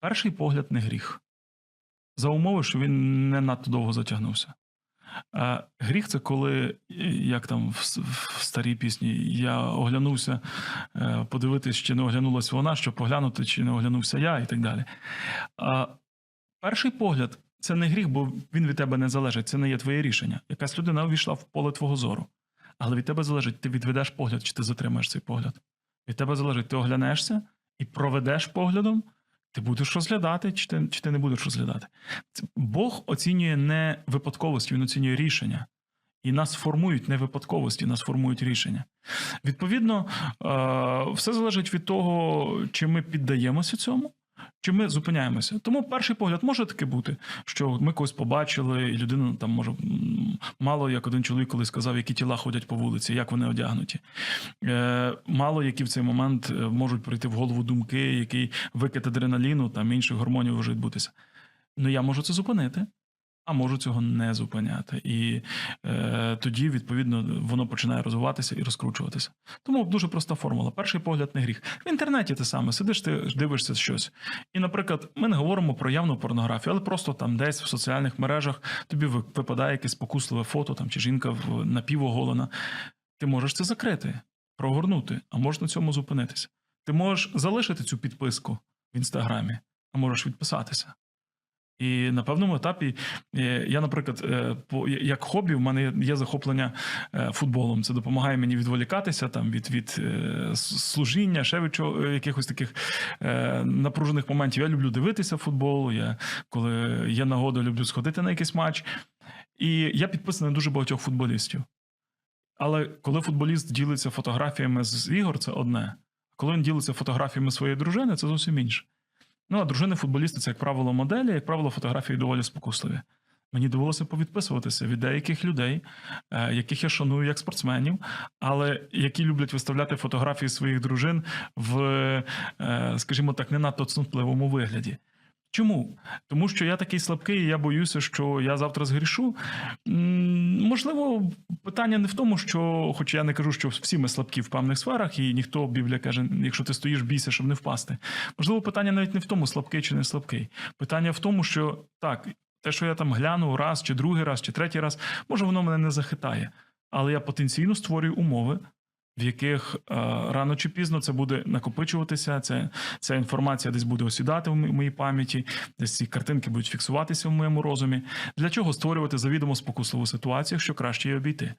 Перший погляд не гріх. За умови, що він не надто довго затягнувся. А гріх це коли, як там в, старій пісні, я оглянувся, е, подивитись, чи не оглянулась вона, щоб поглянути, чи не оглянувся я, і так далі. А перший погляд це не гріх, бо він від тебе не залежить, це не є твоє рішення. Якась людина увійшла в поле твого зору. Але від тебе залежить, ти відведеш погляд, чи ти затримаєш цей погляд. Від тебе залежить, ти оглянешся і проведеш поглядом, ти будеш розглядати, чи ти, чи ти не будеш розглядати. Бог оцінює не випадковості, він оцінює рішення. І нас формують не випадковості, нас формують рішення. Відповідно, е, все залежить від того, чи ми піддаємося цьому, чи ми зупиняємося. Тому перший погляд може таки бути, що ми когось побачили, і людина там може мало як один чоловік коли сказав, які тіла ходять по вулиці, як вони одягнуті. Е, мало які в цей момент е, можуть прийти в голову думки, який викид адреналіну, там інших гормонів може відбутися. Ну я можу це зупинити. Можу цього не зупиняти, і е, тоді відповідно воно починає розвиватися і розкручуватися. Тому дуже проста формула. Перший погляд не гріх. В інтернеті ти саме сидиш, ти дивишся щось. І, наприклад, ми не говоримо про явну порнографію, але просто там десь в соціальних мережах тобі випадає якесь спокусливе фото, там чи жінка напівоголена. Ти можеш це закрити, прогорнути, а можеш на цьому зупинитися. Ти можеш залишити цю підписку в інстаграмі, а можеш відписатися. І на певному етапі е, я, наприклад, е, як хобі, в мене є захоплення е, футболом. Це допомагає мені відволікатися там від, від служіння, ще від чого, якихось таких напружених моментів. Я люблю дивитися футбол. Я коли є нагода, люблю сходити на якийсь матч. І я підписаний дуже багатьох футболістів. Але коли футболіст ділиться фотографіями з ігор, це одне. Коли він ділиться фотографіями своєї дружини, це зовсім інше. Ну, а дружини футболісти це, як правило, моделі, як правило, фотографії доволі спокусливі. Мені довелося повідписуватися від деяких людей, е, яких я шаную як спортсменів, але які люблять виставляти фотографії своїх дружин в, е, скажімо так, не надто цнутливому вигляді. Чому? Тому що я такий слабкий, і я боюся, що я завтра згрішу. Можливо, питання не в тому, що, хоч я не кажу, що всі ми слабкі в певних сферах, і ніхто Біблія каже, якщо ти стоїш, бійся, щоб не впасти. Можливо, питання навіть не в тому, слабкий чи не слабкий. Питання в тому, що так, те, що я там гляну раз, чи другий раз, чи третій раз, може, воно мене не захитає. Але я потенційно створюю умови, в яких е, рано чи пізно це буде накопичуватися, це, ця інформація десь буде осідати в моїй пам'яті, десь ці картинки будуть фіксуватися в моєму розумі. Для чого створювати завідомо спокусливу ситуацію, що краще її обійти?